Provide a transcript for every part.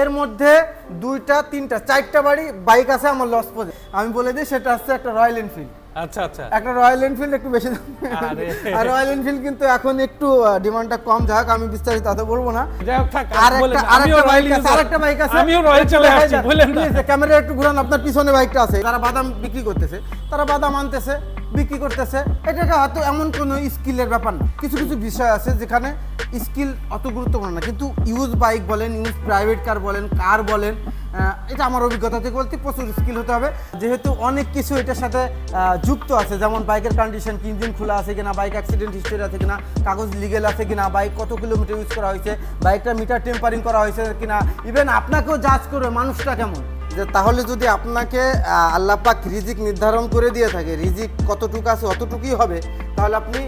এর মধ্যে দুইটা তিনটা চারটা বাড়ি বাইক আছে আমার লস পদে আমি বলে দিই সেটা হচ্ছে একটা রয়্যাল এনফিল্ড আচ্ছা আচ্ছা। একটা রয়্যাল এনফিল্ড একটু বেশি দাম। আরে। রয়্যাল এনফিল্ড কিন্তু এখন একটু ডিমান্ডটা কম যাক আমি বিস্তারিত অত বলব না। আর একটা। আর একটা বাইক আছে আর একটা বাইক আছে। আমিও রয়্যাল চলে আসছি বলেন না। ক্যামেরা একটু ঘুরান আপনার পিছনে বাইকটা আছে। তারা বাদাম বিক্রি করতেছে তারা বাদাম আনতেছে। বিক্রি করতেছে। এটাকে হয়তো এমন কোনো স্কিলের ব্যাপার না। কিছু কিছু বিষয় আছে যেখানে স্কিল অত গুরুত্বপূর্ণ না। কিন্তু ইউজ বাইক বলেন ইউজ প্রাইভেট কার বলেন কার বলেন এটা আমার অভিজ্ঞতা থেকে বলতে প্রচুর স্কিল হতে হবে। যেহেতু অনেক কিছু এটার সাথে যুক্ত আছে। যেমন বাইকের কন্ডিশন কি ইঞ্জিন খোলা আছে কিনা বাইক অ্যাক্সিডেন্ট হিস্টরি আছে কিনা, কাগজ লিগেল আছে কিনা বাইক কত কিলোমিটার ইউজ করা হয়েছে বাইকটা মিটার টেম্পারিং করা হয়েছে কিনা ইভেন আপনাকেও জাজ করবে মানুষটা কেমন। যে তাহলে যদি আপনাকে আহ, আল্লাহ পাক রিজিক নির্ধারণ করে দিয়ে থাকে রিজিক কতটুকু আছে অতটুকুই হবে তাহলে আপনি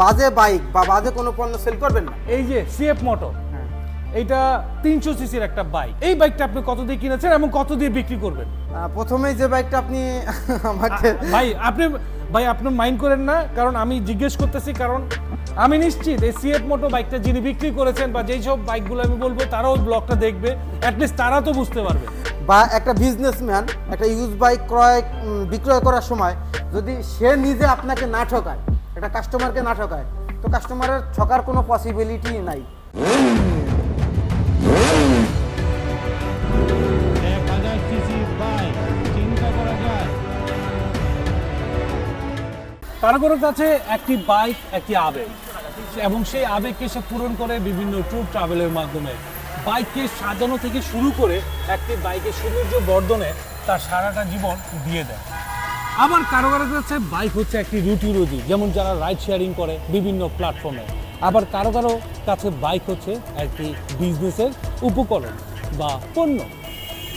বাজে বাইক বা বাজে কোনো পণ্য সেল করবেন না। এই যে সিএফ মোটর হ্যাঁ। এইটা তিনশো সিসির একটা বাইক এই বাইকটা আপনি কত দিয়ে কিনেছেন এবং কত দিয়ে বিক্রি করবেন? প্রথমেই যে বাইকটা আপনি আমাকে ভাই আপনি ভাই আপনি মাইন্ড করেন না কারণ আমি জিজ্ঞেস করতেছি কারণ আমি নিশ্চিত এই সিএফ মোটো বাইকটা যিনি বিক্রি করেছেন বা যেই সব বাইকগুলো আমি বলব তারাও ব্লগটা দেখবে। অ্যাটলিস্ট তারা তো বুঝতে পারবে। বা একটা বিজনেসম্যান একটা ইউজ বাইক ক্রয় বিক্রয় করার সময় যদি সে নিজে আপনাকে না ঠকায় একটা কাস্টমারকে না ঠকায় তো কাস্টমারের ঠকার কোনো পসিবিলিটি নাই। এক হাজার চিন্তা করা যায় কারও কারও কাছে একটি বাইক একটি আবেগ। এবং সেই আবেগকে সে পূরণ করে বিভিন্ন ট্যুর ট্রাভেলের মাধ্যমে। বাইককে সাজানো থেকে শুরু করে একটি বাইকের সৌন্দর্য বর্ধনে তার সারাটা জীবন দিয়ে দেয়। আবার কারও কারও কাছে বাইক হচ্ছে একটি রুটি রুজি, যেমন যারা রাইড শেয়ারিং করে বিভিন্ন প্ল্যাটফর্মে আবার কারও কারও কাছে বাইক হচ্ছে একটি বিজনেসের উপকরণ বা পণ্য।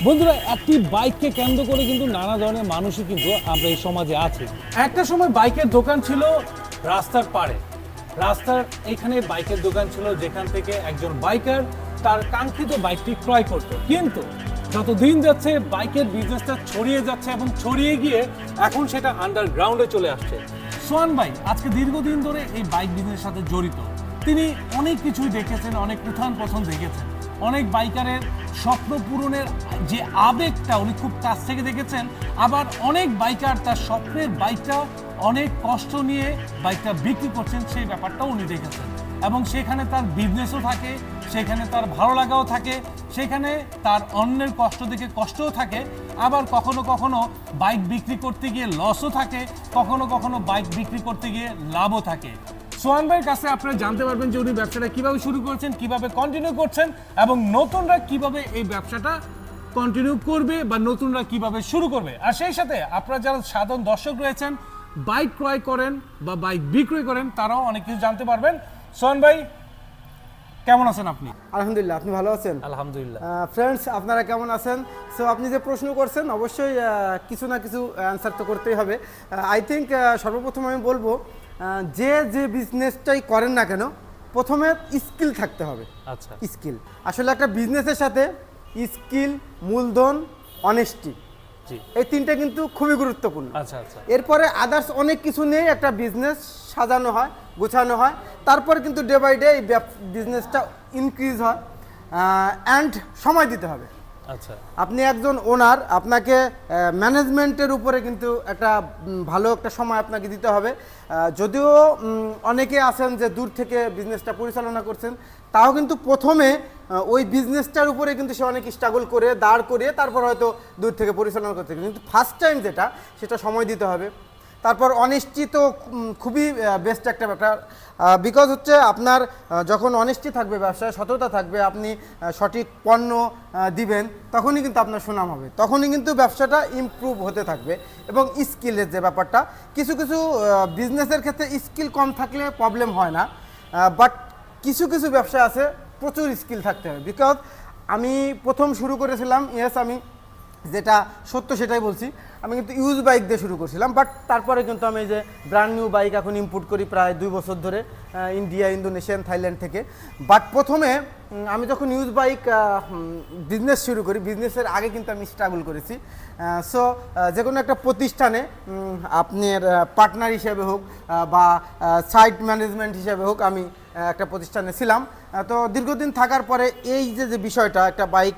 বন্ধুরা, একটি বাইককে কেন্দ্র করে কিন্তু নানা ধরনের মানুষই কিন্তু আমরা এই সমাজে আছি। একটা সময় বাইকের দোকান ছিল রাস্তার পাড়ে। রাস্তার এখানে বাইকের দোকান ছিল, যেখান থেকে একজন বাইকার তার কাঙ্ক্ষিত বাইকটি ক্রয় করত। কিন্তু যত দিন যাচ্ছে বাইকের বিজনেসটা ছড়িয়ে যাচ্ছে এবং ছড়িয়ে গিয়ে এখন সেটা আন্ডারগ্রাউন্ডে চলে আসছে। সোয়ান বাইক আজকে দীর্ঘদিন ধরে এই বাইক বিজনেসের সাথে জড়িত। তিনি অনেক কিছুই দেখেছেন, অনেক উত্থান পছন্দ দেখেছেন। অনেক বাইকারের স্বপ্ন পূরণের যে আবেগটা উনি খুব কাছ থেকে দেখেছেন, আবার অনেক বাইকার তার স্বপ্নের বাইকটা অনেক কষ্ট নিয়ে বাইকটা বিক্রি করছেন, সেই ব্যাপারটাও উনি দেখেছেন। এবং সেখানে তার বিজনেসও থাকে, সেখানে তার ভালো লাগাও থাকে, সেখানে তার অন্যের কষ্ট দেখে কষ্টও থাকে, আবার কখনো কখনো বাইক বিক্রি করতে গিয়ে লসও থাকে, কখনো কখনো বাইক বিক্রি করতে গিয়ে লাভও থাকে। সোহান ভাইয়ের কাছে আপনারা জানতে পারবেন যে উনি ব্যবসাটা কীভাবে শুরু করেছেন কীভাবে কন্টিনিউ করছেন এবং নতুনরা কীভাবে এই ব্যবসাটা কন্টিনিউ করবে বা নতুনরা কীভাবে শুরু করবে। আর সেই সাথে আপনারা যারা সাধারণ দর্শক রয়েছেন বাইক ক্রয় করেন বা বাইক বিক্রয় করেন তারাও অনেক কিছু জানতে পারবেন। সোহান ভাই কেমন আছেন আপনি? আলহামদুলিল্লাহ আপনি ভালো আছেন? আলহামদুলিল্লাহ। ফ্রেন্ডস আপনারা কেমন আছেন? সো আপনি যে প্রশ্ন করছেন অবশ্যই কিছু না কিছু অ্যান্সার তো করতেই হবে। আই থিঙ্ক সর্বপ্রথম আমি বলব যে যে বিজনেসটাই করেন না কেন প্রথমে স্কিল থাকতে হবে। আচ্ছা। স্কিল আসলে একটা বিজনেসের সাথে স্কিল মূলধন অনেস্টি এই তিনটা কিন্তু খুবই গুরুত্বপূর্ণ। আচ্ছা আচ্ছা। এরপরে আদার্স অনেক কিছু নিয়ে একটা বিজনেস সাজানো হয় গোছানো হয়। তারপরে কিন্তু ডে বাই ডে এই বিজনেসটা ইনক্রিজ হয় অ্যান্ড সময় দিতে হবে। আচ্ছা। আপনি একজন ওনার, আপনাকে ম্যানেজমেন্টের উপরে কিন্তু একটা ভালো একটা সময় আপনাকে দিতে হবে। যদিও অনেকে আছেন যে দূর থেকে বিজনেসটা পরিচালনা করছেন, তাও কিন্তু প্রথমে ওই বিজনেসটার উপরে কিন্তু সে অনেক স্ট্রাগল করে, দাঁড় করিয়ে তারপর হয়তো দূর থেকে পরিচালনা করতে। কিন্তু ফার্স্ট টাইম যেটা, সেটা সময় দিতে হবে। তারপর অনেস্টি তো খুবই বেস্ট একটা ব্যাপার। বিকজ হচ্ছে আপনার যখন অনেস্টি থাকবে, ব্যবসায় সততা থাকবে, আপনি সঠিক পণ্য দিবেন, তখনই কিন্তু আপনার সুনাম হবে। তখনই কিন্তু ব্যবসাটা ইমপ্রুভ হতে থাকবে এবং স্কিলের যে ব্যাপারটা, কিছু কিছু বিজনেসের ক্ষেত্রে স্কিল কম থাকলে প্রবলেম হয় না বাট কিছু কিছু ব্যবসা আছে, প্রচুর স্কিল থাকতে হবে। বিকজ আমি প্রথম শুরু করেছিলাম ইয়েস আমি যেটা সত্য সেটাই বলছি। আমি কিন্তু ইউজ বাইক দিয়ে শুরু করছিলাম বাট তারপরে কিন্তু আমি যে ব্র্যান্ড নিউ বাইক এখন ইম্পোর্ট করি প্রায় দুই বছর ধরে ইন্ডিয়া ইন্দোনেশিয়ান থাইল্যান্ড থেকে। বাট প্রথমে আমি যখন ইউজ বাইক বিজনেস শুরু করি বিজনেসের আগে কিন্তু আমি স্ট্রাগল করেছি। সো যে কোনো একটা প্রতিষ্ঠানে আপনার পার্টনার হিসেবে হোক বা সাইট ম্যানেজমেন্ট হিসেবে হোক আমি একটা প্রতিষ্ঠানে ছিলাম। তো দীর্ঘদিন থাকার পরে এই যে যে বিষয়টা, একটা বাইক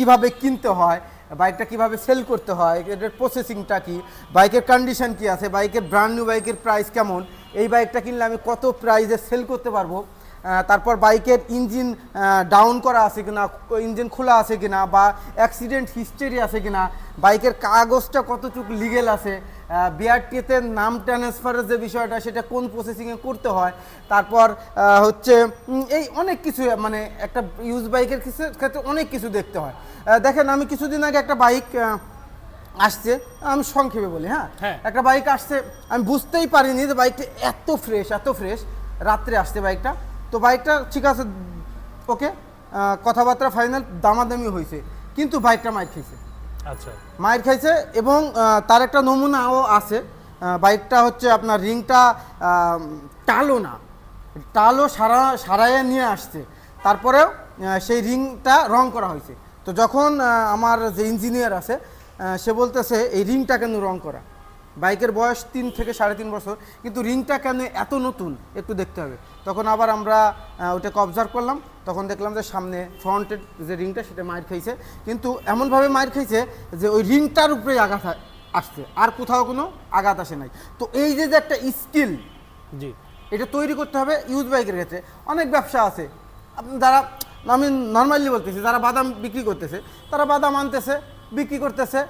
কীভাবে কিনতে হয়, বাইকটা কীভাবে সেল করতে হয়, এটার প্রসেসিংটা কি, বাইকের কন্ডিশন কি আছে, বাইকের ব্র্যান্ড নিউ বাইকের প্রাইস কেমন, এই বাইকটা কিনলে আমি কত প্রাইসে সেল করতে পারব তারপর বাইকের ইঞ্জিন ডাউন করা আছে কিনা ইঞ্জিন খোলা আছে কিনা বা অ্যাক্সিডেন্ট হিস্টরি আছে কিনা বাইকের কাগজটা কতটুকু লিগেল আছে বিআরটিতে নাম ট্রান্সফারের যে বিষয়টা সেটা কোন প্রসেসিংয়ে করতে হয় তারপর হচ্ছে এই অনেক কিছু মানে একটা ইউজ বাইকের ক্ষেত্রে অনেক কিছু দেখতে হয়। দেখেন আমি কিছুদিন আগে একটা বাইক আসছে আমি সংক্ষেপে বলি হ্যাঁ? হ্যাঁ। একটা বাইক আসছে আমি বুঝতেই পারিনি যে বাইকটা এত ফ্রেশ এত ফ্রেশ রাত্রে আসছে বাইকটা। তো বাইকটা ঠিক আছে ওকে কথাবার্তা ফাইনাল দামাদামি হয়েছে কিন্তু বাইকটা মাইর খাইছে। আচ্ছা। মায়ের খাইছে এবং তার একটা নমুনাও আছে বাইকটা হচ্ছে আপনার রিংটা টালো না টালো সারা সারাইয়ে নিয়ে আসছে। তারপরেও সেই রিংটা রং করা হয়েছে। তো যখন আমার যে ইঞ্জিনিয়ার আছে সে বলতেছে এই রিংটা কেন রং করা? বাইকের বয়স তিন থেকে সাড়ে তিন বছর কিন্তু রিংটা কেন এত নতুন? একটু দেখতে হবে। তখন আবার আমরা ওটাকে অবজার্ভ করলাম। তখন দেখলাম যে সামনে ফ্রন্টের যে রিংটা সেটা মায়ের খাইছে। কিন্তু এমনভাবে মায়ের খাইছে যে ওই রিংটার উপরেই আঘাত আসছে। আর কোথাও কোনো আঘাত আসে নাই। তো এই যে যে একটা স্কিল জি। এটা তৈরি করতে হবে ইউজ বাইকের ক্ষেত্রে। অনেক ব্যবসা আছে। যারা আমি নর্মালি বলতেছি যারা বাদাম বিক্রি করতেছে তারা বাদাম আনতেছে বিক্রি করতেছে।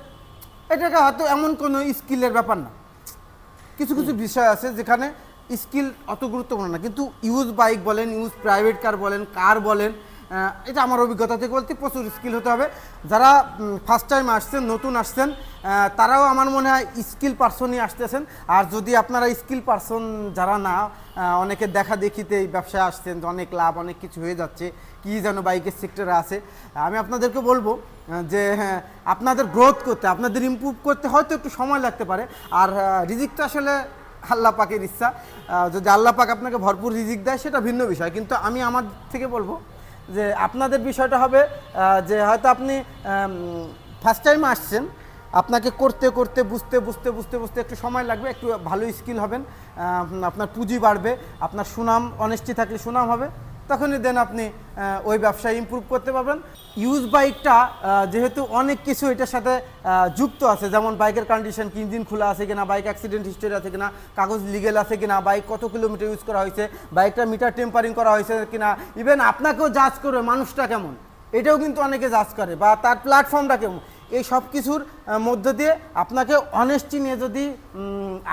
এটাকে হয়তো এমন কোনো স্কিলের ব্যাপার না। কিছু কিছু বিষয় আছে যেখানে স্কিল অত গুরুত্বপূর্ণ না। কিন্তু ইউজ বাইক বলেন ইউজ প্রাইভেট কার বলেন কার বলেন এটা আমার অভিজ্ঞতা থেকে বলতে প্রচুর স্কিল হতে হবে। যারা ফার্স্ট টাইম আসছেন, নতুন আসছেন তারাও আমার মনে হয় স্কিল পার্সনই আসতেছেন। আর যদি আপনারা স্কিল পার্সন যারা না অনেকে দেখা দেখিতে এই ব্যবসায় আসছেন যে অনেক লাভ, অনেক কিছু হয়ে যাচ্ছে, কি যেন বাইকের সেক্টরে আছে। আমি আপনাদেরকে বলব যে হ্যাঁ আপনাদের গ্রোথ করতে, আপনাদের ইম্প্রুভ করতে হয়তো একটু সময় লাগতে পারে। আর রিজিকটা আসলে আল্লাহ পাকের ইচ্ছা। যদি আল্লাহ পাক আপনাকে ভরপুর রিজিক দেয়, সেটা ভিন্ন বিষয়। কিন্তু আমি আমার থেকে বলব যে আপনাদের বিষয়টা হবে যে হয়তো আপনি ফার্স্ট টাইম আসছেন, আপনাকে করতে করতে, বুঝতে বুঝতে বুঝতে বুঝতে একটু সময় লাগবে, একটু ভালো স্কিল হবেন। আপনার পুঁজি বাড়বে, আপনার সুনাম অনেস্টি থাকলে সুনাম হবে। তখনই দেন আপনি ওই ব্যবসায় ইমপ্রুভ করতে পারবেন। ইউজ বাইকটা যেহেতু অনেক কিছু এটার সাথে যুক্ত আছে, যেমন বাইকের কন্ডিশন কি ইঞ্জিন খোলা আছে কিনা বাইক অ্যাক্সিডেন্ট হিস্টোরি আছে কিনা, কাগজ লিগেল আছে কিনা বাইক কত কিলোমিটার ইউজ করা হয়েছে বাইকটা মিটার টেম্পারিং করা হয়েছে কিনা ইভেন আপনাকেও জাজ করবে মানুষটা কেমন। এটাও কিন্তু অনেকে জাজ করে, বা তার প্ল্যাটফর্মটা কেমন। এই সব কিছুর মধ্য দিয়ে আপনাকে অনেস্টি নিয়ে যদি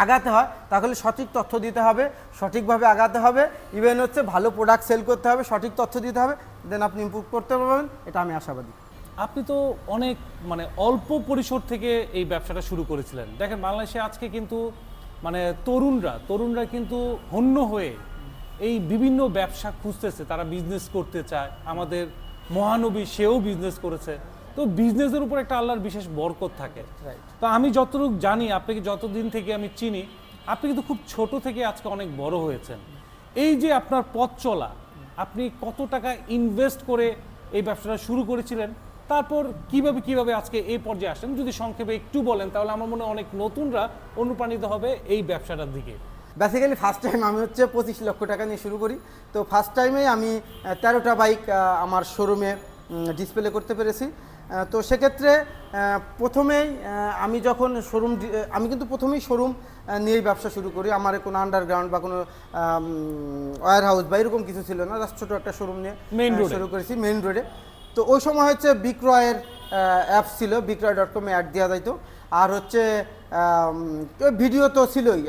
আগাতে হয়, তাহলে সঠিক তথ্য দিতে হবে, সঠিকভাবে আগাতে হবে। ইভেন হচ্ছে ভালো প্রোডাক্ট সেল করতে হবে, সঠিক তথ্য দিতে হবে দেন আপনি ইমপ্রুভ করতে পারবেন, এটা আমি আশাবাদী। আপনি তো অনেক মানে অল্প পরিসর থেকে এই ব্যবসাটা শুরু করেছিলেন। দেখেন, বাংলাদেশে আজকে কিন্তু মানে তরুণরা তরুণরা কিন্তু হন্য হয়ে এই বিভিন্ন ব্যবসা খুঁজতেছে। তারা বিজনেস করতে চায়। আমাদের মহানবী সেও বিজনেস করেছে। তো বিজনেসের উপর একটা আল্লাহর বিশেষ বরকত থাকে. তো আমি যতটুকু জানি আপনাকে যতদিন থেকে আমি চিনি আপনি কিন্তু খুব ছোট থেকে আজকে অনেক বড় হয়েছেন। এই যে আপনার পথ চলা আপনি কত টাকা ইনভেস্ট করে এই ব্যবসাটা শুরু করেছিলেন তারপর কীভাবে কীভাবে আজকে এই পর্যায়ে আসেন যদি সংক্ষেপে একটু বলেন তাহলে আমার মনে হয় অনেক নতুনরা অনুপ্রাণিত হবে এই ব্যবসাটার দিকে। বেসিক্যালি ফার্স্ট টাইম আমি হচ্ছে পঁচিশ লক্ষ টাকা নিয়ে শুরু করি। তো ফার্স্ট টাইমে আমি তেরোটা বাইক আমার শোরুমে ডিসপ্লে করতে পেরেছি। তো সেক্ষেত্রে প্রথমেই আমি যখন শোরুম আমি কিন্তু প্রথমেই শোরুম নিয়েই ব্যবসা শুরু করি। আমার কোনো আন্ডারগ্রাউন্ড বা কোনো ওয়ার হাউস বা এরকম কিছু ছিল না। জাস্ট ছোটো একটা শোরুম নিয়ে road এ। শুরু করেছি মেইন রোডে তো ওই সময় হচ্ছে বিক্রয়ের অ্যাপ ছিল বিক্রয় ডট কমে অ্যাড দেওয়া যাইতো। আর হচ্ছে ভিডিও তো ছিলই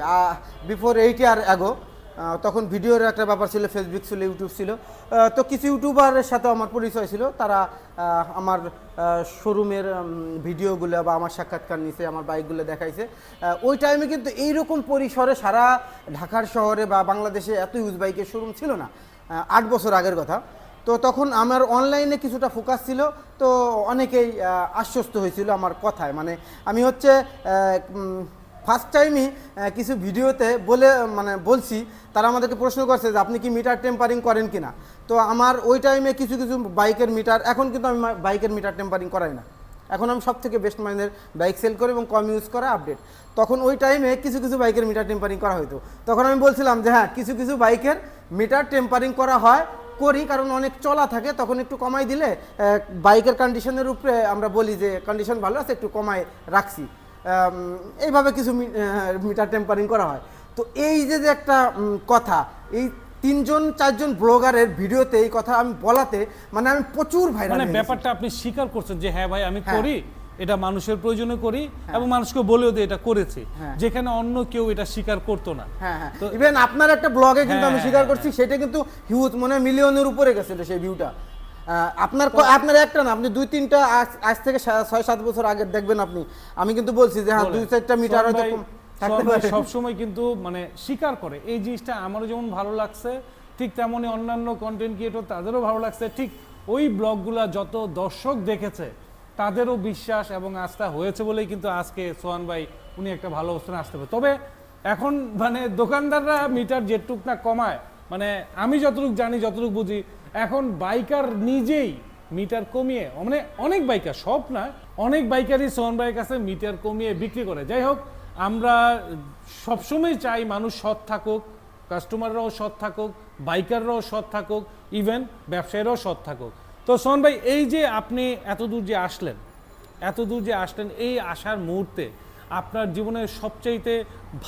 বিফোর এইট ইয়ার অ্যাগো তখন ভিডিওর একটা ব্যাপার ছিল ফেসবুক ছিল ইউটিউব ছিল। তো কিছু ইউটিউবারের সাথে আমার পরিচয় ছিল। তারা আমার শোরুমের ভিডিওগুলো বা আমার সাক্ষাৎকার নিছে, আমার বাইকগুলো দেখাইছে। ওই টাইমে কিন্তু এইরকম পরিসরে সারা ঢাকার শহরে বা বাংলাদেশে এত ইউজ বাইকের শোরুম ছিল না আট বছর আগের কথা। তো তখন আমার অনলাইনে কিছুটা ফোকাস ছিল। তো অনেকেই আশ্বস্ত হয়েছিল আমার কথায়। মানে আমি হচ্ছে ফার্স্ট টাইমই কিছু ভিডিওতে বলে মানে বলছি, তারা আমাদেরকে প্রশ্ন করছে যে আপনি কি মিটার টেম্পারিং করেন কিনা? তো আমার ওই টাইমে কিছু কিছু বাইকের মিটার এখন কিন্তু আমি বাইকের মিটার টেম্পারিং করাই না। এখন আমি সব থেকে বেস্ট মাইন্ডের বাইক সেল করি এবং কম ইউজ করা আপডেট তখন ওই টাইমে কিছু কিছু বাইকের মিটার টেম্পারিং করা হতো তখন আমি বলছিলাম যে হ্যাঁ কিছু কিছু বাইকের মিটার টেম্পারিং করা হয়, করি, কারণ অনেক চলা থাকে, তখন একটু কমাই দিলে বাইকের কন্ডিশনের উপরে আমরা বলি যে কন্ডিশন ভালো আছে, একটু কমায় রাখছি। এইভাবে কিছু মিটার টেম্পারিং করা হয়। তো এই যে যে একটা কথা এই তিনজন চারজন ব্লগারের ভিডিওতে এই কথা আমি বলাতে মানে আমি প্রচুর ভাইরাল মানে ব্যাপারটা আপনি স্বীকার করছেন যে হ্যাঁ ভাই আমি হ্যাঁ। করি এটা মানুষের প্রয়োজনে করি এবং মানুষকে বলেও দিয়ে এটা করেছি। হ্যাঁ। যেখানে অন্য কেউ এটা স্বীকার করতো না। হ্যাঁ হ্যাঁ। তো- ইভেন আপনার একটা ব্লগে কিন্তু হ্যাঁ, আমি হ্যাঁ, স্বীকার হ্যাঁ, করছি সেটা কিন্তু হিউজ মানে মিলিয়নের উপরে গেছিল সেই ভিউটা আপনার আপনার একটা না আপনি দুই তিনটা আজ- থেকে ছয় সাত বছর আগে দেখবেন আপনি। আমি কিন্তু বলছি যে হ্যাঁ দুই চারটা মিটার হয়তো পারে। সবসময় কিন্তু মানে স্বীকার করে এই জিনিসটা আমারও যেমন ভালো লাগছে ঠিক তেমনি অন্যান্য কন্টেন্ট ক্রিয়েটর তাদেরও ভালো লাগছে। ঠিক ওই ব্লগগুলা যত দর্শক দেখেছে তাদেরও বিশ্বাস এবং আস্থা হয়েছে বলেই কিন্তু আজকে সোহান ভাই উনি একটা ভালো অবস্থানে আসতে পারে। তবে এখন মানে দোকানদাররা মিটার যেটুক না কমায় মানে আমি যতটুকু জানি যতটুকু বুঝি এখন বাইকার নিজেই মিটার কমিয়ে মানে অনেক বাইকার সব না, অনেক বাইকারই সোহন ভাইয়ের কাছে মিটার কমিয়ে বিক্রি করে। যাই হোক, আমরা সবসময় চাই মানুষ সৎ থাকুক কাস্টমাররাও সৎ থাকুক বাইকাররাও সৎ থাকুক ইভেন ব্যবসায়ীরাও সৎ থাকুক। তো সোহন ভাই, এই যে আপনি এত দূর যে আসলেন এত দূর যে আসলেন, এই আসার মুহূর্তে আপনার জীবনের সবচাইতে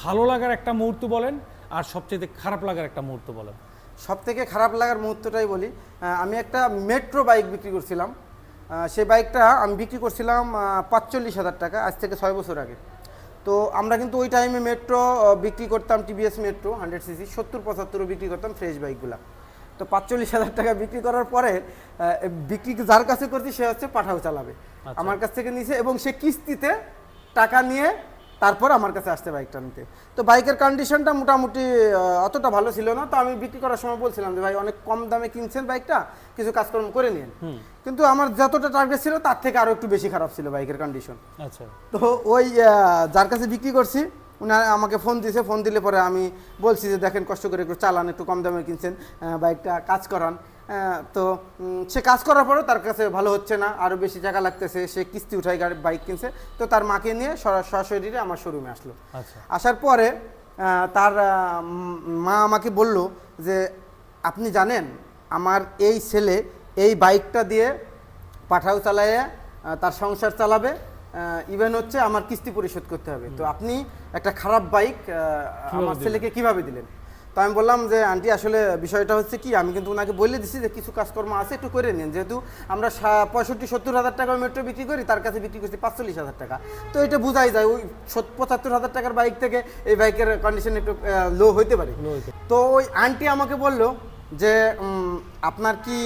ভালো লাগার একটা মুহূর্ত বলেন, আর সবচাইতে খারাপ লাগার একটা মুহূর্ত বলেন। সব থেকে খারাপ লাগার মুহূর্তটাই বলি আমি একটা মেট্রো বাইক বিক্রি করছিলাম সেই বাইকটা আমি বিক্রি করছিলাম পাঁচচল্লিশ হাজার টাকা আজ থেকে ছয় বছর আগে। তো আমরা কিন্তু ওই টাইমে মেট্রো বিক্রি করতাম টিভিএস মেট্রো হান্ড্রেড সিসি সত্তর পঁচাত্তরও বিক্রি করতাম ফ্রেশ বাইকগুলো। তো পাঁচচল্লিশ হাজার টাকা বিক্রি করার পরে বিক্রি যার কাছে করছি সে হচ্ছে পাঠাও চালাবে। আমার কাছ থেকে নিছে এবং সে কিস্তিতে টাকা নিয়ে তারপর আমার কাছে আসতে বাইকটা নিতে। তো বাইকের কন্ডিশনটা মোটামুটি অতটা ভালো ছিল না। তো আমি বিক্রি করার সময় বলছিলাম যে ভাই অনেক কম দামে কিনছেন বাইকটা কিছু কাজকর্ম করে নিন। কিন্তু আমার যতটা টার্গেট ছিল তার থেকে আরও একটু বেশি খারাপ ছিল বাইকের কন্ডিশন আচ্ছা। তো ওই যার কাছে বিক্রি করছি উনি আমাকে ফোন দিয়েছে ফোন দিলে পরে আমি বলছি যে দেখেন কষ্ট করে একটু চালান একটু কম দামে কিনছেন বাইকটা কাজ করান। তো সে কাজ করার পরেও তার কাছে ভালো হচ্ছে না আরও বেশি টাকা লাগতেছে সে কিস্তি উঠাই গাড়ি বাইক কিনছে। তো তার মাকে নিয়ে সরা- সরাসরি আমার শোরুমে আসলো। আচ্ছা। আসার পরে তার মা আমাকে বলল যে আপনি জানেন আমার এই ছেলে এই বাইকটা দিয়ে পাঠাও চালায় তার সংসার চালাবে ইভেন হচ্ছে আমার কিস্তি পরিশোধ করতে হবে। তো আপনি একটা খারাপ বাইক আমার ছেলেকে কীভাবে দিলেন? তো আমি বললাম যে আন্টি আসলে বিষয়টা হচ্ছে কি আমি কিন্তু ওনাকে বলে দিছি যে কিছু কাজকর্ম আছে একটু করে নিন। যেহেতু আমরা পঁয়ষট্টি সত্তর হাজার টাকা মেট্রো বিক্রি করি তার কাছে বিক্রি করছি পাঁচচল্লিশ হাজার টাকা। তো এটা বোঝাই যায় ওই পঁচাত্তর হাজার টাকার বাইক থেকে এই বাইকের কন্ডিশন একটু লো হইতে পারে। তো ওই আন্টি আমাকে বলল যে আপনার কি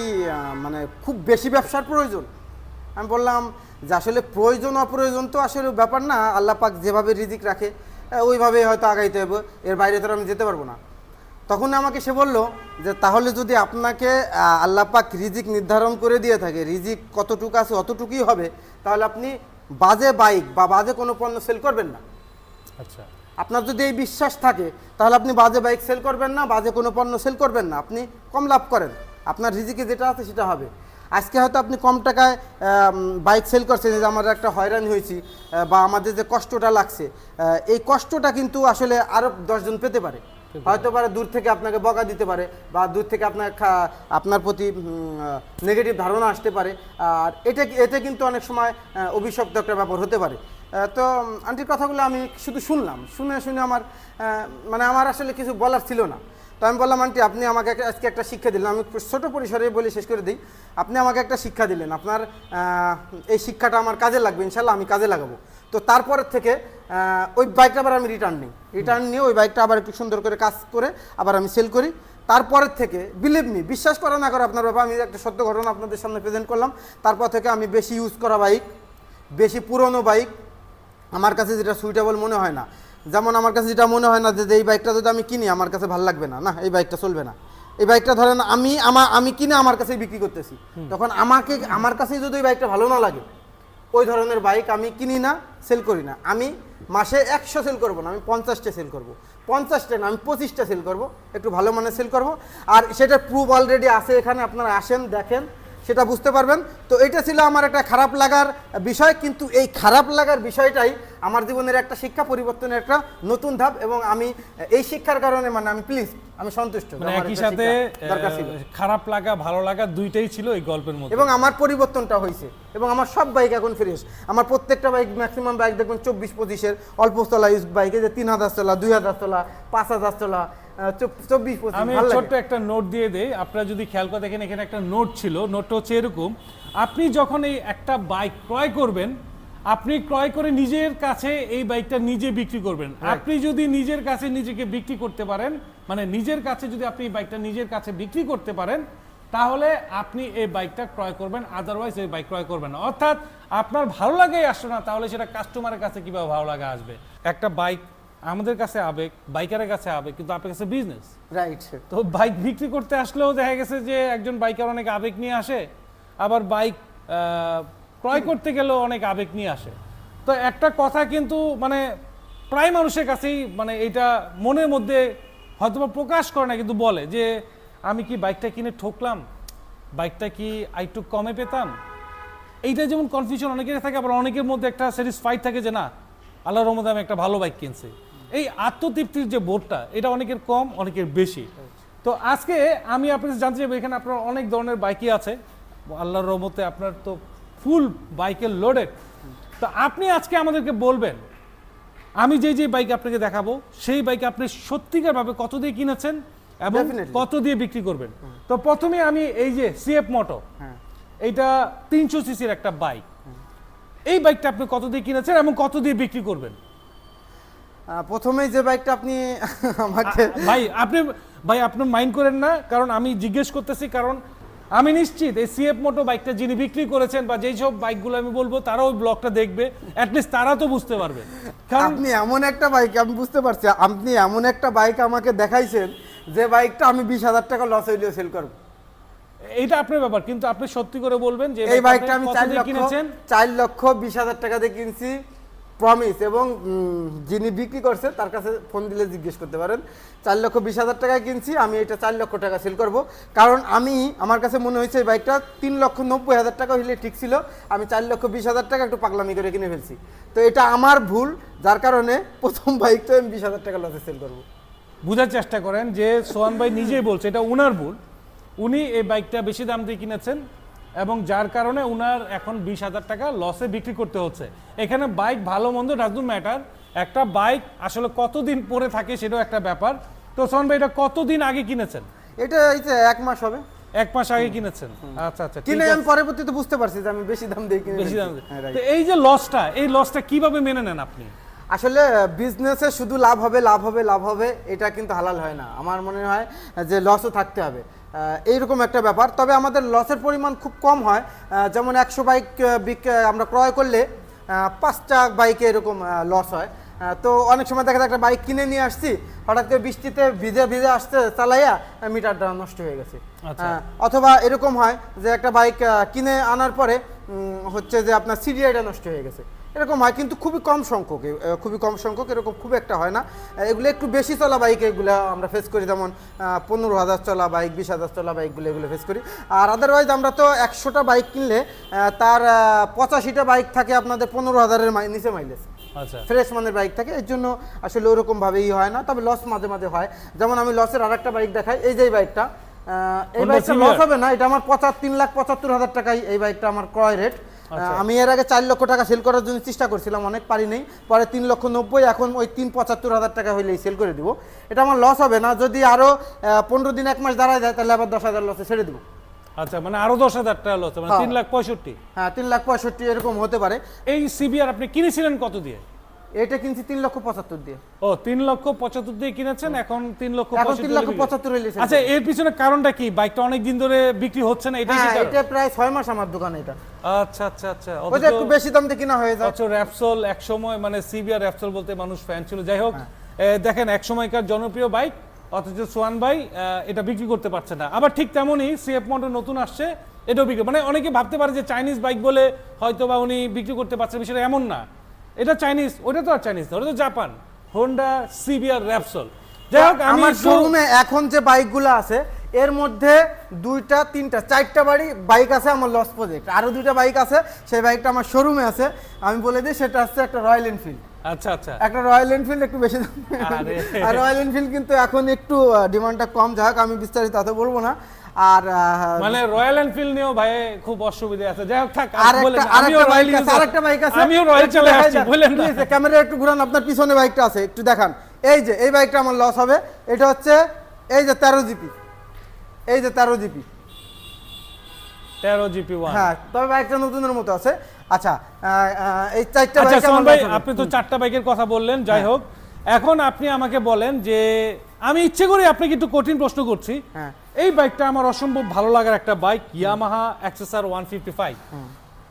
মানে খুব বেশি ব্যবসার প্রয়োজন? আমি বললাম যে আসলে প্রয়োজন অপ্রয়োজন তো আসলে ব্যাপার না। আল্লাহ পাক যেভাবে রিজিক রাখে আহ, ওইভাবে হয়তো আগাইতে হবে এর বাইরে তো আর আমি যেতে পারব না। তখন আমাকে সে বলল যে তাহলে যদি আপনাকে আহ, আল্লাহ পাক রিজিক নির্ধারণ করে দিয়ে থাকে রিজিক কতটুকু আছে অতটুকুই হবে তাহলে আপনি বাজে বাইক বা বাজে কোনো পণ্য সেল করবেন না। আচ্ছা। আপনার যদি এই বিশ্বাস থাকে তাহলে আপনি বাজে বাইক সেল করবেন না বাজে কোনো পণ্য সেল করবেন না আপনি কম লাভ করেন। আপনার রিজিকে যেটা আছে সেটা হবে। আজকে হয়তো আপনি কম টাকায় বাইক সেল করছেন যে আমার একটা হয়রানি হয়েছি বা আমাদের যে কষ্টটা লাগছে এই কষ্টটা কিন্তু আসলে আরও দশজন পেতে পারে। হয়তো পারে দূর থেকে আপনাকে বকা দিতে পারে বা দূর থেকে আপনার আপনার প্রতি নেগেটিভ ধারণা আসতে পারে। আর এটা এতে কিন্তু অনেক সময় অভিশপ্ত একটা ব্যাপার হতে পারে। তো, আন্টির কথাগুলো আমি শুধু শুনলাম। শুনে শুনে আমার মানে আমার আসলে কিছু বলার ছিল না। তো আমি বললাম, আন্টি, আপনি আমাকে আজকে একটা শিক্ষা দিলেন। আমি ছোটো পরিসরে বলে, শেষ করে দিই। আপনি আমাকে একটা শিক্ষা দিলেন। আপনার এই শিক্ষাটা আমার কাজে লাগবে। ইনশাল্লাহ আমি কাজে লাগাবো। তো তারপরের থেকে ওই বাইকটা আবার আমি রিটার্ন নিই। রিটার্ন নিয়ে ওই বাইকটা আবার একটু সুন্দর করে কাজ করে আবার আমি সেল করি। তারপরের থেকে বিলিভ মি বিশ্বাস করা না করে আপনার ব্যাপার আমি একটা সত্য ঘটনা আপনাদের সামনে প্রেজেন্ট করলাম। তারপর থেকে আমি বেশি ইউজ করা বাইক বেশি পুরনো বাইক আমার কাছে যেটা সুইটেবল মনে হয় না। যেমন আমার কাছে যেটা মনে হয় না যে এই বাইকটা যদি আমি কিনি আমার কাছে ভালো লাগবে না। না এই বাইকটা চলবে না। এই বাইকটা ধরেন আমি আমার আমি কিনে আমার কাছেই বিক্রি করতেছি। তখন আমাকে আমার কাছেই যদি ওই বাইকটা ভালো না লাগে ওই ধরনের বাইক আমি কিনি না, সেল করি না। আমি মাসে একশো সেল করব না, আমি পঞ্চাশটা সেল করব। পঞ্চাশটা না, আমি পঁচিশটা সেল করব, একটু ভালো মানে সেল করব। আর সেটা প্রুফ অলরেডি আছে এখানে, আপনারা আসেন, দেখেন, সেটা বুঝতে পারবেন। তো এটা ছিল আমার একটা খারাপ লাগার বিষয়, কিন্তু এই খারাপ লাগার বিষয়টাই আমার জীবনের একটা শিক্ষা পরিবর্তনের একটা নতুন ধাপ এবং আমি এই শিক্ষার কারণে মানে আমি প্লিজ আমি সন্তুষ্ট মানে একই সাথে খারাপ লাগা ভালো লাগা দুইটাই ছিল এই গল্পের মধ্যে। এবং আমার পরিবর্তনটা হয়েছে এবং আমার সব বাইক এখন ফ্রেশ আমার প্রত্যেকটা বাইক ম্যাক্সিমাম বাইক দেখবেন চব্বিশ পঁচিশের অল্প চলা ইউজ বাইকে যে তিন হাজার চলা দুই হাজার চলা পাঁচ হাজার চলা চব্বিশ পঁচিশ আমি ছোট্ট একটা নোট দিয়ে দেই আপনারা যদি খেয়াল করে দেখেন এখানে একটা নোট ছিল নোটটা হচ্ছে এরকম আপনি যখন এই একটা বাইক ক্রয় করবেন আপনি ক্রয় করে নিজের কাছে এই বাইকটা নিজে বিক্রি করবেন। আপনি যদি নিজের কাছে নিজেকে বিক্রি করতে পারেন মানে নিজের কাছে যদি আপনি এই বাইকটা নিজের কাছে বিক্রি করতে পারেন তাহলে আপনি এই বাইকটা ক্রয় করবেন আদারওয়াইজ এই বাইক ক্রয় করবেন না। অর্থাৎ আপনার ভালো লাগেই আসলো না তাহলে সেটা কাস্টমারের কাছে কীভাবে ভালো লাগা আসবে? একটা বাইক আমাদের কাছে আবেগ বাইকারের কাছে আবেগ কিন্তু আপনার কাছে বিজনেস রাইট তো বাইক বিক্রি করতে আসলেও দেখা গেছে যে একজন বাইকার অনেক আবেগ নিয়ে আসে আবার বাইক ক্রয় করতে গেলেও অনেক আবেগ নিয়ে আসে। তো একটা কথা কিন্তু মানে প্রায় মানুষের কাছেই মানে এটা মনের মধ্যে হয়তোবা প্রকাশ করে না, কিন্তু বলে যে, আমি কি বাইকটা কিনে ঠকলাম? বাইকটা কি আইটু কমে পেতাম? এইটা যেমন কনফিউশন অনেকের থাকে, আবার অনেকের মধ্যে একটা স্যাটিসফাইড থাকে যে, না, আল্লাহর রহমতে আমি একটা ভালো বাইক কিনছি। এই আত্মতৃপ্তির যে বোর্ডটা এটা অনেকের কম, অনেকের বেশি। তো আজকে আমি আপনার জানতে চাইব, এখানে আপনার অনেক ধরনের বাইকই আছে। আল্লাহর রহমতে আপনার তো ফুল বাইকের লোডেড তো আপনি আজকে আমাদেরকে বলবেন আমি যে যে বাইক আপনাকে দেখাবো সেই বাইক আপনি সত্যিকারভাবে কত দিয়ে কিনেছেন এবং কত দিয়ে বিক্রি করবেন। তো প্রথমে আমি এই যে সিএফ মোটো হ্যাঁ। এইটা তিনশো সিসির একটা বাইক এই বাইকটা আপনি কত দিয়ে কিনেছেন এবং কত দিয়ে বিক্রি করবেন? আহ, প্রথমেই যে বাইকটা আপনি আমাকে ভাই আপনি ভাই আপনি মাইন্ড করেন না কারণ আমি জিজ্ঞেস করতেছি কারণ আমি নিশ্চিত এই সিএফ মোটো বাইকটা যিনি বিক্রি করেছেন বা যেই সব বাইকগুলো আমি বলব তারাও ওই ব্লগটা দেখবে। অ্যাটলিস্ট তারা তো বুঝতে পারবে। কারণ আপনি এমন একটা বাইক আমি বুঝতে পারছি আপনি এমন একটা বাইক আমাকে দেখাইছেন যে বাইকটা আমি বিশ হাজার টাকা লস হইলেও সেল করব। এইটা আপনার ব্যাপার কিন্তু আপনি সত্যি করে বলবেন যে এই বাইকটা আমি চার লক্ষ কিনেছেন? চার লক্ষ বিশ হাজার টাকা দিয়ে কিনছি। প্রমিস এবং যিনি বিক্রি করছে, তার কাছে ফোন দিলে জিজ্ঞেস করতে পারেন, চার লক্ষ বিশ হাজার টাকায় কিনছি, আমি এটা চার লক্ষ টাকা সেল করব। কারণ আমি, আমার কাছে মনে হয়েছে এই বাইকটা তিন লক্ষ নব্বই হাজার টাকা হইলে ঠিক ছিল, আমি চার লক্ষ বিশ হাজার টাকা একটু পাগলামি করে কিনে ফেলছি। তো এটা আমার ভুল, যার কারণে প্রথম বাইকটা আমি বিশ হাজার টাকা লসে সেল করব। বোঝার চেষ্টা করেন যে সোহান ভাই নিজেই বলছে, এটা ওনার ভুল। উনি এই বাইকটা বেশি দাম দিয়ে কিনেছেন এবং যার কারণে উনার এখন বিশ হাজার টাকা লসে বিক্রি করতে হচ্ছে। এখানে বাইক ভালো মন্দ ডাজু ম্যাটার একটা বাইক আসলে কতদিন পরে থাকে সেটাও একটা ব্যাপার। তো সোহান ভাই এটা কতদিন আগে কিনেছেন? এটা এই যে এক মাস হবে। এক মাস আগে কিনেছেন? আচ্ছা আচ্ছা কিনে। আমি পরবর্তীতে বুঝতে পারছি যে আমি বেশি দাম দিয়ে কিনে বেশি দাম। হ্যাঁ. তো এই যে লসটা এই লসটা কীভাবে মেনে নেন আপনি? আসলে বিজনেসে শুধু লাভ হবে লাভ হবে লাভ হবে এটা কিন্তু হালাল হয় না। আমার মনে হয় যে লসও থাকতে হবে। এইরকম একটা ব্যাপার। তবে আমাদের লসের পরিমাণ খুব কম হয়। যেমন একশো বাইক আমরা ক্রয় করলে পাঁচটা বাইকে এরকম লস হয়। তো অনেক সময় দেখা যায় একটা বাইক কিনে নিয়ে আসছি হঠাৎ করে বৃষ্টিতে ভিজে ভিজে আসতে চালাইয়া মিটারটা নষ্ট হয়ে গেছে। আচ্ছা। অথবা এরকম হয় যে একটা বাইক কিনে আনার পরে হচ্ছে যে আপনার সিডিআইটা নষ্ট হয়ে গেছে। এরকম হয় কিন্তু খুবই কম সংখ্যক খুবই কম সংখ্যক এরকম খুব একটা হয় না। এগুলো একটু বেশি চলা বাইক এগুলো আমরা ফেস করি যেমন পনেরো হাজার চলা বাইক বিশ হাজার চলা বাইকগুলো এগুলো ফেস করি। আর আদারওয়াইজ আমরা তো একশোটা বাইক কিনলে তার পঁচাশিটা বাইক থাকে আপনাদের পনেরো হাজারের মাই- নিচে মাইলেজ আচ্ছা। ফ্রেশ মানের বাইক থাকে এর জন্য আসলে ওরকম ভাবেই হয় না তবে লস মাঝে মাঝে হয়। যেমন আমি লসের আরেকটা বাইক দেখাই এই যে বাইকটা এই বাইকটা লস হবে না এটা আমার পঁচাত্তর তিন লাখ পঁচাত্তর হাজার টাকাই এই বাইকটা আমার ক্রয় রেট আমি এর আগে চার লক্ষ টাকা সেল করার জন্য চেষ্টা করছিলাম অনেক পারি নেই। পরে তিন লক্ষ নব্বই এখন ওই তিন পঁচাত্তর হাজার টাকা হইলেই সেল করে দিব। এটা আমার লস হবে না যদি আরও পনেরো দিন এক মাস দাঁড়ায় যায় তাহলে আবার দশ হাজার লসে ছেড়ে দিব। আচ্ছা মানে আরও দশ হাজার টাকা লস মানে হ্যাঁ। তিন লাখ পঁয়ষট্টি? হ্যাঁ তিন লাখ পঁয়ষট্টি এরকম হতে পারে। এই সিবিআর আপনি কিনেছিলেন কত দিয়ে? এটা কিনছি তিন লক্ষ পঁচাত্তর দিয়ে। ও তিন লক্ষ পঁচাত্তর দিয়ে কিনেছেন এখন তিন লক্ষ এখন তিন লক্ষ পঁচাত্তর আচ্ছা এর পিছনে কারণটা কি? বাইকটা অনেক দিন ধরে বিক্রি হচ্ছে না এটাই কি হ্যাঁ? এটা প্রায় ছয় মাস আমার দোকানে এটা। আচ্ছা আচ্ছা আচ্ছা ওই যে একটু বেশি দাম দিয়ে কিনা হয়ে যায়। অথচ র্যাপসোল এক সময় মানে সিবিআর র্যাপসোল বলতে মানুষ ফ্যান ছিল। যাই হোক হ্যাঁ। দেখেন এক সময়কার জনপ্রিয় বাইক অথচ সোয়ান ভাই এটা বিক্রি করতে পারছে না। আবার ঠিক তেমনই সিএফ মডেল নতুন আসছে এটাও বিক্রি মানে অনেকে ভাবতে পারে যে চাইনিজ বাইক বলে হয়তো বা উনি বিক্রি করতে পারছে বিষয়টা এমন না। এটা চাইনিজ ওটা তো আর চাইনিজ না ওটা তো জাপান হোন্ডা সিবিআর র্যাপসল যাই হোক আমার শোরুমে এখন যে বাইকগুলো আছে এর মধ্যে দুইটা তিনটা চারটা বাড়ি বাইক আছে আমার লস প্রজেক্ট আরও দুইটা বাইক আছে সেই বাইকটা আমার শোরুমে আছে। আমি বলে দিই সেটা হচ্ছে একটা রয়্যাল এনফিল্ড আচ্ছা আচ্ছা। একটা রয়্যাল এনফিল্ড একটু বেশি দাম। আর। রয়্যাল এনফিল্ড কিন্তু এখন একটু ডিমান্ডটা কম যাক আমি বিস্তারিত তাতে বলব না। আর মানে রয়্যাল এনফিল্ড নিয়েও ভাই খুব অসুবিধা আছে। যাই হোক থাক আর আরেকটা বাইক আছে আরেকটা বাইক আছে। আমিও রয়্যাল চলে আসছি বলেন না। ক্যামেরা একটু ঘুরান আপনার পিছনে বাইকটা আছে একটু দেখান। এই যে এই বাইকটা আমার লস হবে এটা হচ্ছে এই যে তেরো জিপি এই যে তেরো জিপি। তেরো জিপি ওয়ান। হ্যাঁ তবে বাইকটা নতুনের মতো আছে। আচ্ছা এই চারটা আচ্ছা সোহন ভাই আপনি তো চারটা বাইকের কথা বললেন যাই হ্যাঁ। হোক। এখন আপনি আমাকে বলেন যে আমি ইচ্ছে করে আপনাকে একটু কঠিন প্রশ্ন করছি। হ্যাঁ। এই বাইকটা আমার অসম্ভব ভালো লাগার একটা বাইক ইয়ামাহা অ্যাক্সেসার ওয়ান ফিফটি ফাইভ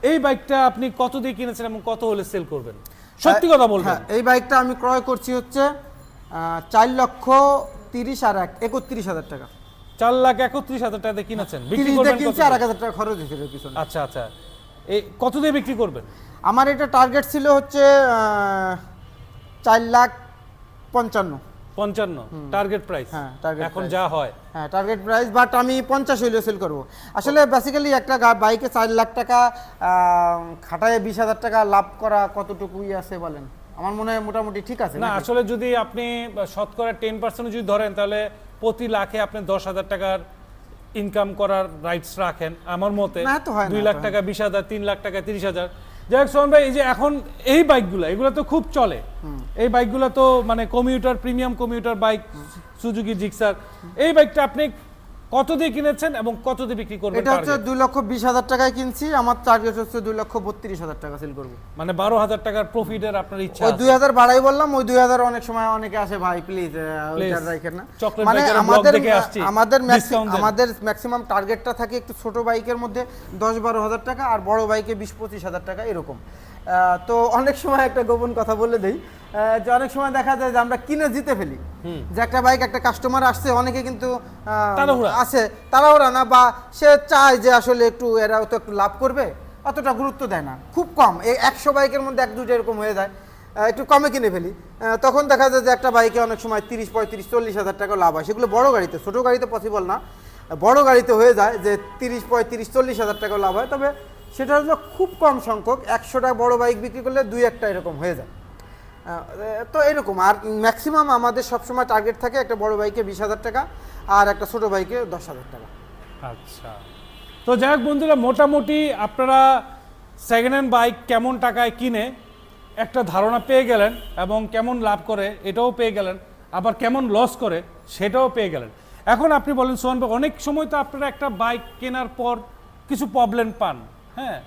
এই বাইকটা আপনি কত দিয়ে কিনেছেন এবং কত হলে সেল করবেন? সত্যি কথা বলবেন। হ্যাঁ, এই বাইকটা আমি ক্রয় করছি হচ্ছে চার লক্ষ তিরিশ আর এক একত্রিশ হাজার টাকা। চার লাখ একত্রিশ হাজার টাকা দিয়ে কিনেছেন। বিক্রি করবেন আর? এক হাজার টাকা খরচ হয়েছিল পিছনে। আচ্ছা আচ্ছা। এই কত দিয়ে বিক্রি করবেন? আমার এটা টার্গেট ছিল হচ্ছে চার লাখ পঞ্চান্ন। পঞ্চান্ন টার্গেট প্রাইস হ্যাঁ, এখন যা হয়। হ্যাঁ টার্গেট প্রাইস বাট আমি পঞ্চাশ হইলে সেল করব। আসলে বেসিক্যালি একটা বাইকে চার লাখ টাকা খাটায় বিশ হাজার টাকা লাভ করা কতটুকুই আছে বলেন? আমার মনে হয় মোটামুটি ঠিক আছে না আসলে যদি আপনি শতকরা টেন পার্সেন্ট যদি ধরেন তাহলে প্রতি লাখে আপনি দশ হাজার টাকার ইনকাম করার রাইটস রাখেন। আমার মতে দুই লাখ টাকা বিশ হাজার তিন লাখ টাকা তিরিশ হাজার। যাই হোক সোহন ভাই এই যে এখন এই বাইকগুলো এগুলো তো খুব চলে। এই বাইকগুলো তো মানে commuter premium commuter bike Suzuki Gixxer এই বাইকটা আপনি কত দিয়ে কিনেছেন এবং কত দিয়ে বিক্রি করবেন এটা হচ্ছে? দুই লক্ষ বিশ হাজার টাকায় কিনছি আমার টার্গেট হচ্ছে দুই লক্ষ বত্রিশ হাজার টাকা সেল করব মানে বারো হাজার টাকার প্রফিটের আপনার ইচ্ছা ওই। দুই হাজার বাড়াই বললাম ওই দুই হাজার অনেক সময় অনেকে আসে ভাই প্লিজ রাখেন না মানে আমাদের আমাদের। আমাদের ম্যাক্সিমাম টার্গেটটা থাকে একটু ছোট বাইকের মধ্যে দশ বারো হাজার টাকা আর বড় বাইকে বিশ পঁচিশ হাজার টাকা এরকম তো অনেক সময় একটা গোপন কথা বলে দেই যে অনেক সময় দেখা যায় যে আমরা কিনে জিতে ফেলি। যে একটা বাইক একটা কাস্টমার আসছে অনেকে কিন্তু। আছে তাড়াহুড়া না বা সে চায় যে আসলে একটু এরাও তো একটু লাভ করবে অতটা গুরুত্ব দেয় না। খুব কম এই একশো বাইকের মধ্যে এক দুটো এরকম হয়ে যায় একটু কমে কিনে ফেলি। তখন দেখা যায় যে একটা বাইকে অনেক সময় তিরিশ পঁয়ত্রিশ চল্লিশ হাজার টাকা লাভ হয়। সেগুলো বড় গাড়িতে ছোটো গাড়িতে পসিবল না। বড় গাড়িতে হয়ে যায় যে তিরিশ পঁয়ত্রিশ চল্লিশ হাজার টাকা লাভ হয়। তবে সেটা হলো খুব কম সংখ্যক, একশোটা বড় বাইক বিক্রি করলে দুই একটা এরকম হয়ে যায়। তো এরকম, আর ম্যাক্সিমাম আমাদের সবসময় টার্গেট থাকে একটা বড় বাইকে বিশ হাজার টাকা, আর একটা ছোট বাইকে দশ হাজার টাকা। আচ্ছা। তো যাই হোক বন্ধুরা, মোটামুটি আপনারা সেকেন্ড হ্যান্ড বাইক কেমন টাকায় কিনে একটা ধারণা পেয়ে গেলেন এবং কেমন লাভ করে এটাও পেয়ে গেলেন, আবার কেমন লস করে সেটাও পেয়ে গেলেন। এখন আপনি বলেন, সোহান অনেক সময় তো আপনারা একটা বাইক কেনার পর কিছু প্রবলেম পান। হ্যাঁ।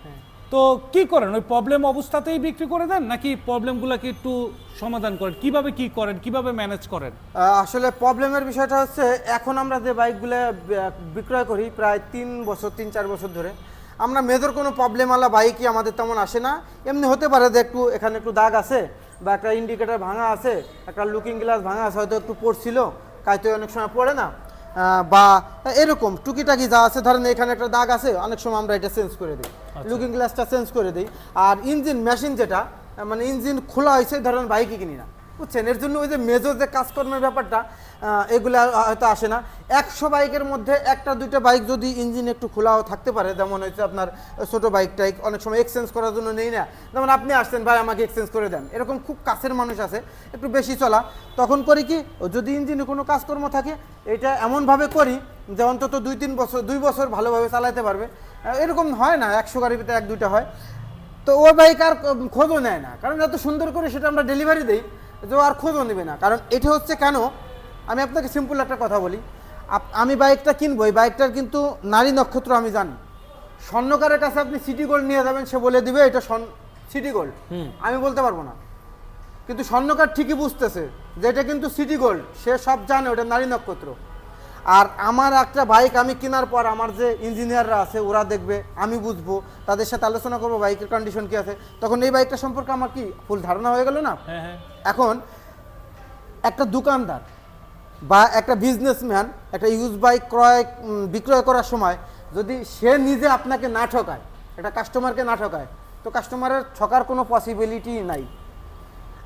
তো কি করেন? ওই প্রবলেম অবস্থাতেই বিক্রি করে দেন, নাকি প্রবলেমগুলোকে একটু সমাধান করেন? কীভাবে কি করেন? কীভাবে ম্যানেজ করেন? আসলে প্রবলেমের বিষয়টা হচ্ছে, এখন আমরা যে বাইকগুলো বিক্রয় করি প্রায় তিন বছর, তিন চার বছর ধরে, আমরা মেজর কোনো প্রবলেমওয়ালা বাইকই আমাদের তেমন আসে না। এমনি হতে পারে যে একটু, এখানে একটু দাগ আছে, বা একটা ইন্ডিকেটার ভাঙা আছে, একটা লুকিং গ্লাস ভাঙা আছে, হয়তো একটু পড়ছিল কাইতে অনেক সময় পড়ে না। বা এরকম টুকিটাকি যা আছে ধরেন এখানে একটা দাগ আছে অনেক সময় আমরা এটা চেঞ্জ করে দিই। লুকিং গ্লাসটা চেঞ্জ করে দিই। আর ইঞ্জিন মেশিন যেটা মানে ইঞ্জিন খোলা হয়েছে ধরেন বাইকে কিনি না। বুঝছেন? এর জন্য ওই যে মেজর যে কাজকর্মের ব্যাপারটা এগুলো হয়তো আসে না। একশো বাইকের মধ্যে একটা, দুইটা বাইক যদি ইঞ্জিন একটু খোলাও থাকতে পারে, যেমন হচ্ছে আপনার ছোটো বাইক টাইক, অনেক সময় এক্সচেঞ্জ করার জন্য নেই না। যেমন আপনি আসছেন, ভাই, আমাকে এক্সচেঞ্জ করে দেন। এরকম খুব কাছের মানুষ আছে, একটু বেশি চলা। তখন করি কি, যদি ইঞ্জিনে কোনো কাজকর্ম থাকে, এটা এমনভাবে করি যে অন্তত দুই, তিন বছর, দুই বছর ভালোভাবে চালাতে পারবে। এরকম হয় না, একশো গাড়ির ভিতরে এক, দুইটা হয়। তো ও বাইক আর খোঁজও নেয় না। কারণ এত সুন্দর করে সেটা আমরা ডেলিভারি দিই, যে আর খোঁজও নেবে না। কারণ এটা হচ্ছে কেন আমি আপনাকে সিম্পল একটা কথা বলি। আমি বাইকটা কিনবো এই বাইকটার কিন্তু নারী নক্ষত্র আমি জানি। স্বর্ণকারের কাছে আপনি সিটি গোল্ড নিয়ে যাবেন সে বলে দিবে এটা সিটি গোল্ড আমি বলতে পারব না। কিন্তু স্বর্ণকার ঠিকই বুঝতেছে যে এটা কিন্তু সিটি গোল্ড সে সব জানে ওটা নারী নক্ষত্র। আর আমার একটা বাইক আমি কেনার পর আমার যে ইঞ্জিনিয়াররা আছে ওরা দেখবে আমি বুঝব তাদের সাথে আলোচনা করব বাইকের কন্ডিশন কি আছে। তখন এই বাইকটা সম্পর্কে আমার কি ফুল ধারণা হয়ে গেল না? হ্যাঁ হ্যাঁ। এখন একটা দোকানদার বা একটা বিজনেসম্যান একটা ইউজ বাইক ক্রয় বিক্রয় করার সময় যদি সে নিজে আপনাকে না ঠকায়, একটা কাস্টমারকে না ঠকায়, তো কাস্টমারের ঠকার কোনো পসিবিলিটি নাই।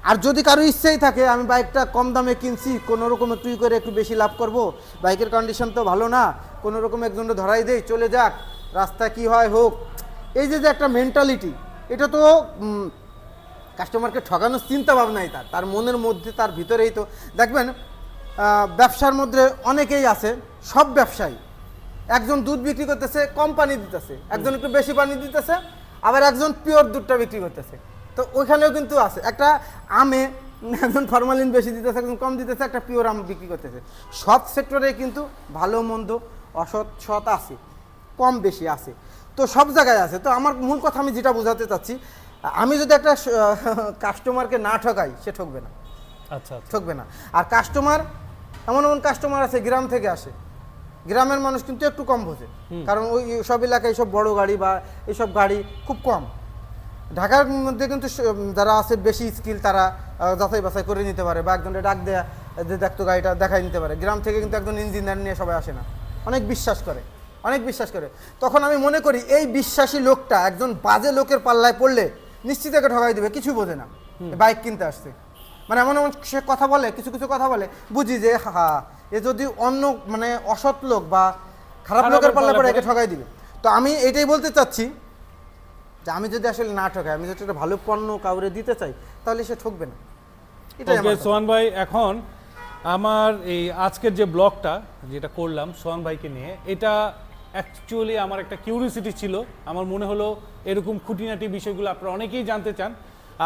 আর যদি কারও ইচ্ছেই থাকে, আমি বাইকটা কম দামে কিনছি, কোনো রকম একটু করে একটু বেশি লাভ করব বাইকের কন্ডিশন তো ভালো না, কোনো রকম একজনকে ধরাই দেই, চলে যাক, রাস্তা কি হয় হোক। এই যে যে একটা মেন্টালিটি এটা তো কাস্টমারকে ঠকানোর চিন্তা ভাবনাই তার তার মনের মধ্যে, তার ভিতরেই তো, দেখবেন ব্যবসার মধ্যে অনেকেই আছে, সব ব্যবসায়ী। একজন দুধ বিক্রি করতেছে, কম পানি দিতেছে। একজন একটু বেশি পানি দিতেছে, আবার একজন পিওর দুধটা বিক্রি করতেছে। তো ওইখানেও কিন্তু আছে। একটা আমে একজন ফরমালিন বেশি দিতেছে, একজন কম দিতেছে, একটা পিওর আম বিক্রি করতেছে। সৎ সেক্টরে কিন্তু ভালো, মন্দ, অসৎ, সৎ আছে, কম বেশি আছে। তো সব জায়গায় আছে। তো আমার মূল কথা আমি যেটা বোঝাতে চাচ্ছি, আমি যদি একটা কাস্টমারকে না ঠকাই, সে ঠকবে না। ঠকবে না। আর কাস্টমার এমন এমন কাস্টমার আছে গ্রাম থেকে আসে। গ্রামের মানুষ কিন্তু একটু কম বোঝে। কারণ ওই সব এলাকায় সব বড় গাড়ি বা এইসব গাড়ি খুব কম। ঢাকার মধ্যে কিন্তু যারা আছে বেশি স্কিল তারা যাচাই বাছাই করে নিতে পারে বা একজনের ডাক দেয়া যে দেখতো গাড়িটা দেখাই নিতে পারে। গ্রাম থেকে কিন্তু একজন ইঞ্জিনিয়ার নিয়ে সবাই আসে না। অনেক বিশ্বাস করে। অনেক বিশ্বাস করে। তখন আমি মনে করি এই বিশ্বাসী লোকটা একজন বাজে লোকের পাল্লায় পড়লে নিশ্চিত একে ঠকাই দেবে কিছু বোঝে না। বাইক কিনতে আসছে। মানে এমন এমন সে কথা বলে কিছু কিছু কথা বলে বুঝি যে হা এ যদি অন্য মানে অসৎ লোক বা খারাপ লোকের পাল্লা পড়ে একে ঠকাই দিবে তো আমি এটাই বলতে চাচ্ছি যে আমি যদি আসলে না ঠকাই আমি যদি একটা ভালো পণ্য কাউরে দিতে চাই তাহলে সে ঠকবে না। এটাই। সোহান ভাই এখন আমার এই আজকের যে ব্লগটা যেটা করলাম সোহান ভাইকে নিয়ে এটা অ্যাকচুয়ালি আমার একটা কিউরিয়াসিটি ছিল। আমার মনে হলো এরকম খুঁটিনাটি বিষয়গুলো আপনারা অনেকেই জানতে চান।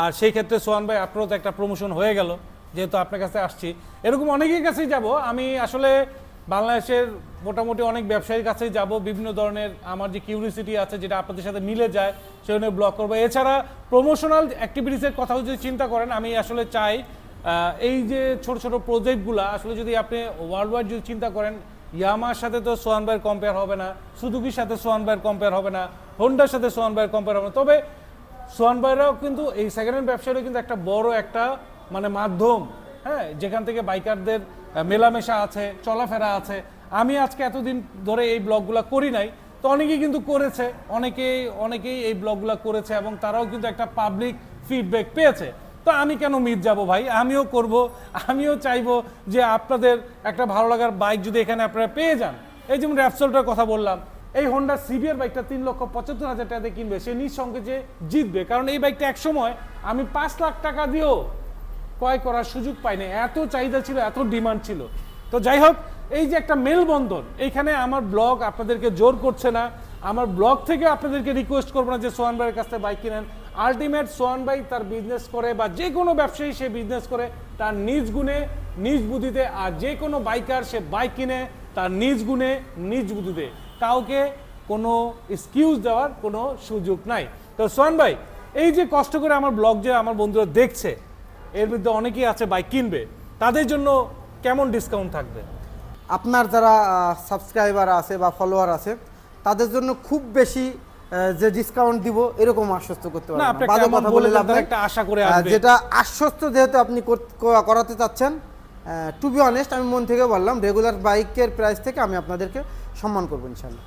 আর সেই ক্ষেত্রে সোহান ভাই, আপনারও তো একটা প্রমোশন হয়ে গেল, যেহেতু আপনার কাছে আসছি। এরকম অনেকের কাছেই যাব। আমি আসলে বাংলাদেশের মোটামুটি অনেক ব্যবসায়ীর কাছেই যাব। বিভিন্ন ধরনের আমার যে কিউরিসিটি আছে, যেটা আপনাদের সাথে মিলে যায় সেজন্য ব্লগ করব। এছাড়া প্রমোশনাল অ্যাক্টিভিটিসের কথাও যদি চিন্তা করেন, আমি আসলে চাই এই যে ছোট ছোট প্রজেক্টগুলো আসলে যদি আপনি ওয়ার্ল্ড ওয়াইড যদি চিন্তা করেন ইয়ামার সাথে তো সোহান ভাইয়ের কম্পেয়ার হবে না সুদুকির সাথে সোহান ভাইয়ের কম্পেয়ার হবে না হোন্ডার সাথে সোহান ভাইয়ের কম্পেয়ার হবে না। তবে সোহান ভাইরাও কিন্তু এই সেকেন্ড হ্যান্ড ব্যবসারও কিন্তু একটা বড় একটা মানে মাধ্যম হ্যাঁ? যেখান থেকে বাইকারদের মেলামেশা আছে, চলাফেরা আছে। আমি আজকে এতদিন ধরে এই ব্লগগুলো করি নাই, তো অনেকেই কিন্তু করেছে, অনেকেই অনেকেই এই ব্লগগুলো করেছে এবং তারাও কিন্তু একটা পাবলিক ফিডব্যাক পেয়েছে। তো আমি কেন মিট যাব ভাই? আমিও করব, আমিও চাইব যে আপনাদের একটা ভালো লাগার বাইক যদি এখানে আপনারা পেয়ে যান। এই যেমন র্যাপসলটার কথা বললাম এই হোন্ডা সিবিআর বাইকটা তিন লক্ষ পঁচাত্তর হাজার টাকাতে কিনবে। সে নিঃসঙ্গে যে জিতবে। কারণ এই বাইকটা এক সময় আমি পাঁচ লাখ টাকা দিয়েও ক্রয় করার সুযোগ পাইনি। এত চাহিদা ছিল, এত ডিমান্ড ছিল। তো যাই হোক, এই যে একটা মেলবন্ধন, এইখানে আমার ব্লগ আপনাদেরকে জোর করছে না। আমার ব্লগ থেকে আপনাদেরকে রিকোয়েস্ট করব না যে সোহান ভাইয়ের কাছ থেকে বাইক কিনেন। আলটিমেট সোহান ভাই তার বিজনেস করে বা যে কোনো ব্যবসায়ী সে বিজনেস করে, তার নিজ গুণে, নিজ বুদ্ধিতে আর যে কোনো বাইকার সে বাইক কিনে, তার নিজ গুণে, নিজ বুদ্ধিতে। কাউকে কোনো এক্সকিউজ দেওয়ার কোনো সুযোগ নাই তো সোহান ভাই এই যে কষ্ট করে আমার ব্লগ যে আমার বন্ধুরা দেখছে এর মধ্যে অনেকেই আছে বাইক কিনবে তাদের জন্য কেমন ডিসকাউন্ট থাকবে আপনার যারা সাবস্ক্রাইবার আছে বা ফলোয়ার আছে তাদের জন্য খুব বেশি যে ডিসকাউন্ট দিব এরকম আশ্বস্ত করতে না, পারব আপনি না। বাজে কথা বলে লাভ। একটা আশা করে আসবে। যেটা আশ্বস্ত যেহেতু আপনি করাতে চাচ্ছেন টু বি অনেস্ট আমি মন থেকে বললাম রেগুলার বাইকের প্রাইস থেকে আমি আপনাদেরকে সম্মান করব ইনশাল্লাহ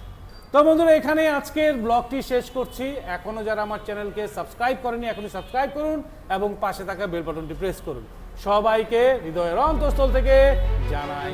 তো বন্ধুরা এখানে আজকের ব্লগটি শেষ করছি। এখনও যারা আমার চ্যানেলকে সাবস্ক্রাইব করেনি, এখনই সাবস্ক্রাইব করুন এবং পাশে থাকা বেল বাটনটি প্রেস করুন। সবাইকে হৃদয়ের অন্তঃস্থল থেকে জানাই